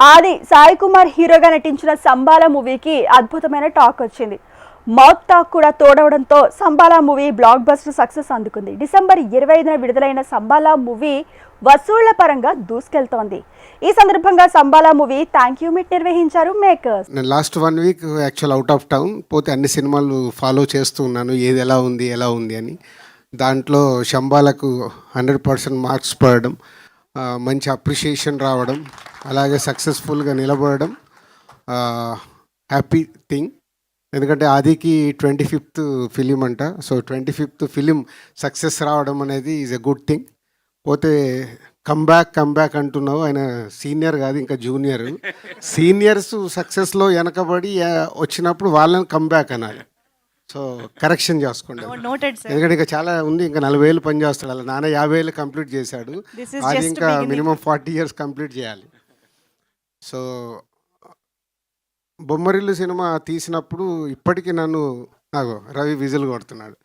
ఆది సాయి కుమార్ హీరోగా నటించిన సంబాల మూవీకి అద్భుతమైన టాక్ వచ్చింది. మౌత్ టాక్ కూడా తోడవడంతో Shambhala movie blockbuster success అందుకుంది. డిసెంబర్ ఇరవై ఐదున విడుదలైన సంబాలా మూవీ వసూళ్ళ పరంగా దూసుకెళ్తోంది. ఈ సందర్భంగా Shambhala movie thank you meet నిర్వహించారు మేకర్స్. నేను last one week actual out of town పోతే అన్ని సినిమాలు ఫాలో చేస్తూ ఉన్నాను. ఏది ఎలా ఉంది ఎలా ఉంది అని. దాంట్లో శంబాలకు హండ్రెడ్ పర్సెంట్ మార్క్స్ పడడం మంచి అప్రిషియేషన్ రావడం అలాగే సక్సెస్ఫుల్గా నిలబడడం హ్యాపీ థింగ్ ఎందుకంటే ఆదికి ట్వంటీ ఫిఫ్త్ ఫిలిం అంట. So twenty fifth film success రావడం అనేది ఈజ్ ఎ గుడ్ థింగ్ పోతే కమ్బ్యాక్ కమ్బ్యాక్ అంటున్నావు. ఆయన సీనియర్ కాదు ఇంకా జూనియర్ సీనియర్స్ సక్సెస్లో వెనకబడి వచ్చినప్పుడు వాళ్ళని కమ్బ్యాక్ అనాలి. సో కరెక్షన్ చేసుకోండి ఎందుకంటే ఇంకా చాలా ఉంది ఇంకా నలభై వేలు పని చేస్తాడు. అలా నాన్న యాభై వేలు కంప్లీట్ చేశాడు. అది ఇంకా. మినిమం ఫార్టీ ఇయర్స్ కంప్లీట్ చేయాలి. సో బొమ్మరిల్లు సినిమా తీసినప్పుడు ఇప్పటికీ నన్ను నాకు రవి విజిల్ కొడుతున్నాడు.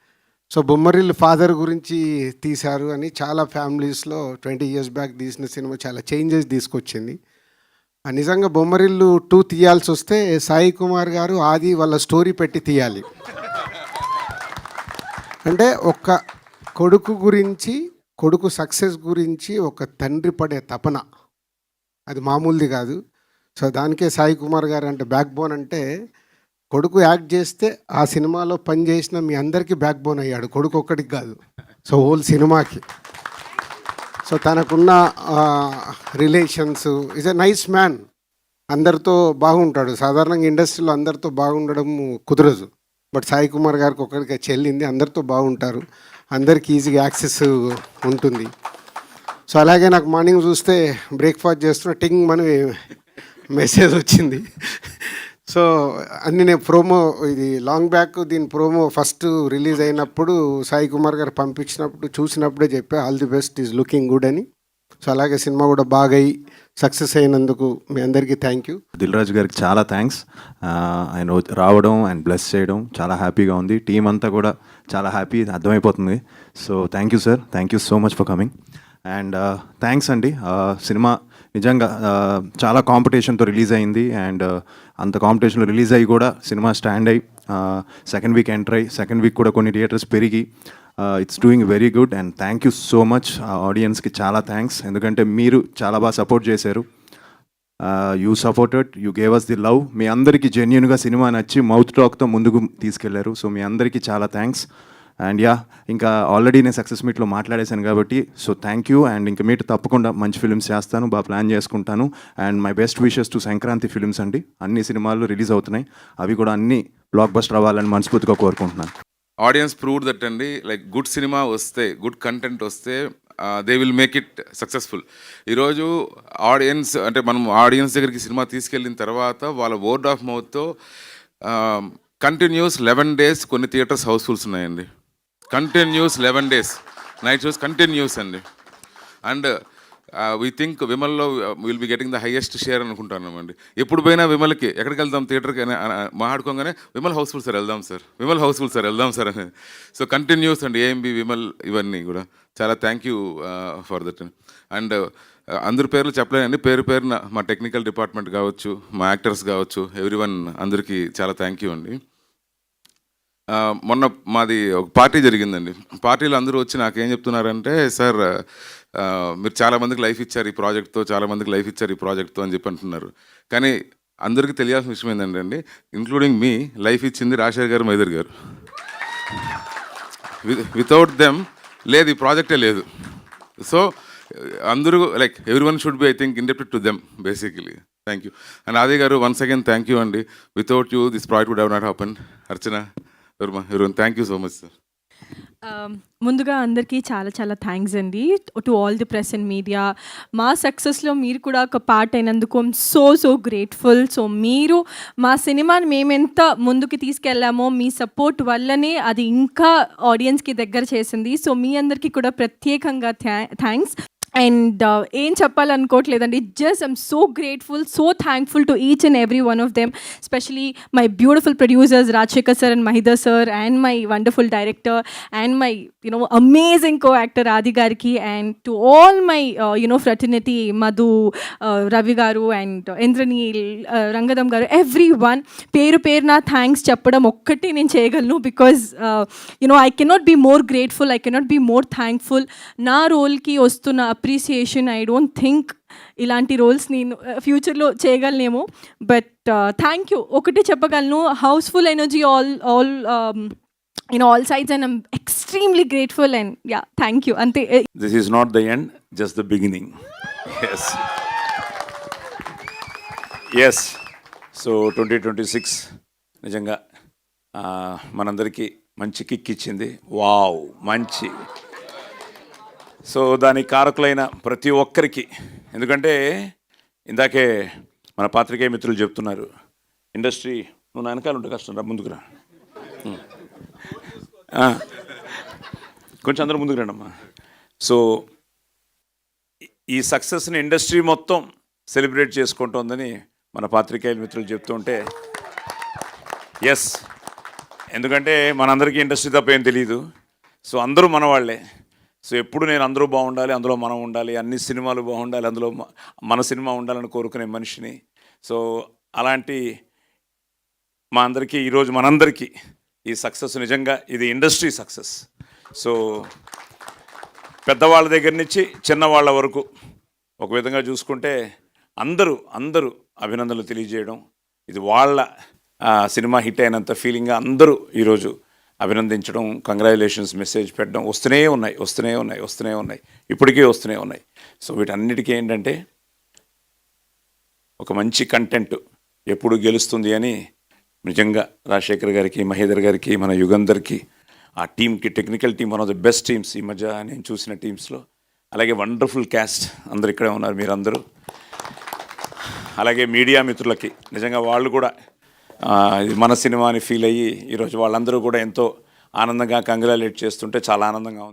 సో బొమ్మరిల్లు ఫాదర్ గురించి తీశారు అని చాలా ఫ్యామిలీస్లో ట్వంటీ ఇయర్స్ బ్యాక్ తీసిన సినిమా చాలా చేంజెస్ తీసుకొచ్చింది. ఆ నిజంగా బొమ్మరిల్లు టూ తీయాల్సి వస్తే సాయి కుమార్ గారు ఆది వాళ్ళ స్టోరీ పెట్టి తీయాలి. అంటే ఒక కొడుకు గురించి కొడుకు సక్సెస్ గురించి ఒక తండ్రి పడే తపన. అది మామూలుది కాదు. సో దానికే సాయి కుమార్ గారు అంటే బ్యాక్ బోన్ అంటే కొడుకు యాక్ట్ చేస్తే ఆ సినిమాలో పని చేసిన మీ అందరికీ బ్యాక్ బోన్ అయ్యాడు. కొడుకు ఒక్కడికి కాదు. సో హోల్ సినిమాకి. సో తనకున్న relations is a nice man అందరితో బాగుంటాడు. సాధారణంగా ఇండస్ట్రీలో అందరితో బాగుండడం కుదరదు. బట్ సాయి కుమార్ గారికి ఒక్కడికి చెల్లింది. అందరితో బాగుంటారు. అందరికి ఈజీగా యాక్సెస్ ఉంటుంది. సో అలాగే నాకు మార్నింగ్ చూస్తే బ్రేక్ఫాస్ట్ చేస్తున్న. టింగ్ మనం మెసేజ్ వచ్చింది. సో అన్ని నేను ప్రోమో ఇది లాంగ్ బ్యాక్ దీని ప్రోమో ఫస్ట్ రిలీజ్ అయినప్పుడు సాయి కుమార్ గారు పంపించినప్పుడు చూసినప్పుడే చెప్పా all the best is looking good అని. సో అలాగే సినిమా కూడా బాగా అయ్యి సక్సెస్ అయినందుకు మీ అందరికీ థ్యాంక్ యూ దిల్ రాజు గారికి చాలా థ్యాంక్స్ ఆయన రావడం అండ్ బ్లెస్ చేయడం చాలా హ్యాపీగా ఉంది. టీం అంతా కూడా చాలా హ్యాపీ అర్థమైపోతుంది. So thank you sir thank you so much for coming and uh, thanks అండి. Uh, సినిమా నిజంగా uh, చాలా కాంపిటీషన్తో రిలీజ్ అయింది. అండ్ అంత కాంపిటీషన్లో రిలీజ్ అయ్యి కూడా సినిమా స్టాండ్ అయ్యి సెకండ్ వీక్ ఎంటర్ అయ్యి సెకండ్ వీక్ కూడా కొన్ని థియేటర్స్ పెరిగి it's doing very good and thank you so much ఆడియన్స్కి చాలా థ్యాంక్స్ ఎందుకంటే మీరు చాలా బాగా సపోర్ట్ చేశారు. You supported you gave us the love మీ అందరికీ జెన్యున్గా సినిమా నచ్చి మౌత్ టాక్తో ముందుకు తీసుకెళ్ళారు. సో మీ అందరికీ చాలా థ్యాంక్స్ అండ్ యా ఇంకా ఆల్రెడీ నేను సక్సెస్ మీట్లో మాట్లాడేశాను కాబట్టి సో థ్యాంక్ యూ అండ్ ఇంకా మీట్ తప్పకుండా మంచి ఫిల్మ్స్ చేస్తాను బాగా ప్లాన్ చేసుకుంటాను. And my best wishes to Sankranti films అండి. అన్ని సినిమాలు రిలీజ్ అవుతున్నాయి. అవి కూడా అన్ని బ్లాక్ బస్టర్ అవ్వాలని మనస్ఫూర్తిగా కోరుకుంటున్నాను. ఆడియన్స్ ప్రూవ్ దట్ అండి. లైక్ గుడ్ సినిమా వస్తే గుడ్ కంటెంట్ వస్తే they will make it successful ఈరోజు ఆడియన్స్ అంటే మనం ఆడియన్స్ దగ్గరికి సినిమా తీసుకెళ్ళిన తర్వాత వాళ్ళ వర్డ్ ఆఫ్ మౌత్తో కంటిన్యూస్ లెవెన్ డేస్ కొన్ని థియేటర్స్ హౌస్ఫుల్స్ ఉన్నాయండి. Continuous eleven days night shows continuous అండి. And we think విమల్లో will be getting the highest share అనుకుంటున్నామండి ఎప్పుడు పోయినా విమల్కి ఎక్కడికి వెళ్దాం? థియేటర్కి అని మాట్లాడుకోగానే విమల్ హౌస్ఫుల్ సార్ వెళ్దాం సార్. విమల్ హౌస్ఫుల్ సార్ వెళ్దాం సార్ అని. సో కంటిన్యూస్ అండి. ఏఎంబి విమల్ ఇవన్నీ కూడా. చాలా thank you for that and అందరి పేర్లు చెప్పలేనండి పేరు పేరున మా టెక్నికల్ డిపార్ట్మెంట్ కావచ్చు మా యాక్టర్స్ కావచ్చు ఎవ్రీ వన్ అందరికీ చాలా థ్యాంక్ యూ అండి. మొన్న మాది ఒక పార్టీ జరిగిందండి. పార్టీలో అందరూ వచ్చి నాకేం చెప్తున్నారంటే సార్ మీరు చాలా మందికి లైఫ్ ఇచ్చారు ఈ ప్రాజెక్ట్తో చాలామందికి లైఫ్ ఇచ్చారు ఈ ప్రాజెక్ట్తో అని చెప్పి అంటున్నారు. కానీ అందరికీ తెలియాల్సిన విషయం ఏంటంటే అండి ఇంక్లూడింగ్ మీ లైఫ్ ఇచ్చింది రాజశేఖర్ గారు మైదర్ గారు. వితౌట్ దెమ్ లేదు ఈ ప్రాజెక్టే లేదు. సో అందరూ like every one should be I think indebted to them basically thank you and Aadi garu once again thank you అండి. Without you this project would have not happen Archana thank you so much sir ముందుగా అందరికీ చాలా చాలా thanks అండి. To all the press and media మా సక్సెస్లో మీరు కూడా ఒక పార్ట్ అయినందుకు సో సో గ్రేట్ఫుల్ సో మీరు మా సినిమాని మేమెంత ముందుకు తీసుకెళ్ళామో మీ సపోర్ట్ వల్లనే అది ఇంకా ఆడియన్స్కి దగ్గర చేసింది. సో మీ అందరికీ కూడా ప్రత్యేకంగా థ్యాంక్స్ అండ్ ఏం చెప్పాలనుకోవట్లేదండి. Just I'm so grateful so thankful to each and every one of them specially my beautiful producers Rajasekhar sir and Mahidhar sir and my wonderful director and my you know amazing co actor Aadi గారికి and to all my you know fraternity Madhu Ravi garu and Indraneel రంగదం గారు every one పేరు పేరు నా thanks చెప్పడం ఒక్కటి నేను చేయగలను because you know I cannot be more grateful I cannot be more thankful నా రోల్కి వస్తున్న అప్రిసియేషన్ ఐ డోంట్ థింక్ ఇలాంటి రోల్స్ నేను ఫ్యూచర్లో చేయగలనేమో. బట్ థ్యాంక్ యూ ఒకటి చెప్పగలను. Housefull energy all all in all sides and I'm extremely grateful and yeah thank you అంతే this is not the end just the beginning yes yes so twenty twenty six నిజంగా uh, మనందరికీ మంచి kick ఇచ్చింది. Wow మంచి. So దానికి కారకులైన ప్రతి ఒక్కరికి. ఎందుకంటే ఇందాకే మన పాత్రికేయ మిత్రులు చెప్తున్నారు ఇండస్ట్రీ నువ్వు నా వెనకాల ఉంటే కష్టం రా ముందుకురా కొంచెం అందరూ ముందుకు రండమ్మా. సో ఈ సక్సెస్ని ఇండస్ట్రీ మొత్తం సెలబ్రేట్ చేసుకుంటోందని మన పాత్రికేయుల మిత్రులు చెప్తుంటే ఎస్ ఎందుకంటే మనందరికీ ఇండస్ట్రీ తప్ప ఏం తెలియదు సో అందరూ మన వాళ్ళే సో ఎప్పుడు నేను అందరూ బాగుండాలి అందులో మనం ఉండాలి అన్ని సినిమాలు బాగుండాలి అందులో మన సినిమా ఉండాలని కోరుకునే మనిషిని. సో అలాంటి మా అందరికీ ఈరోజు మనందరికీ ఈ సక్సెస్ నిజంగా ఇది ఇండస్ట్రీ సక్సెస్. సో పెద్దవాళ్ళ దగ్గర నుంచి చిన్నవాళ్ళ వరకు ఒక విధంగా చూసుకుంటే అందరూ అందరూ అభినందనలు తెలియజేయడం ఇది వాళ్ళ సినిమా హిట్ అయినంత ఫీలింగ్గా అందరూ ఈరోజు అభినందించడం కంగ్రాచులేషన్స్ మెసేజ్ పెట్టడం వస్తూనే ఉన్నాయి వస్తూనే ఉన్నాయి వస్తూనే ఉన్నాయి. ఇప్పటికీ వస్తూనే ఉన్నాయి. సో వీటన్నిటికీ ఏంటంటే ఒక మంచి కంటెంట్ ఎప్పుడు గెలుస్తుంది అని నిజంగా రాజశేఖర్ గారికి మహేదర్ గారికి మన యుగంధర్కి ఆ టీంకి technical team one of the best teams ఈ మధ్య నేను చూసిన టీమ్స్లో అలాగే వండర్ఫుల్ క్యాస్ట్ అందరు ఇక్కడే ఉన్నారు మీరందరూ. అలాగే మీడియా మిత్రులకి నిజంగా వాళ్ళు కూడా ఇది మన సినిమా అని ఫీల్ అయ్యి ఈరోజు వాళ్ళందరూ కూడా ఎంతో ఆనందంగా కంగ్రాలేట్ చేస్తుంటే చాలా ఆనందంగా ఉంది.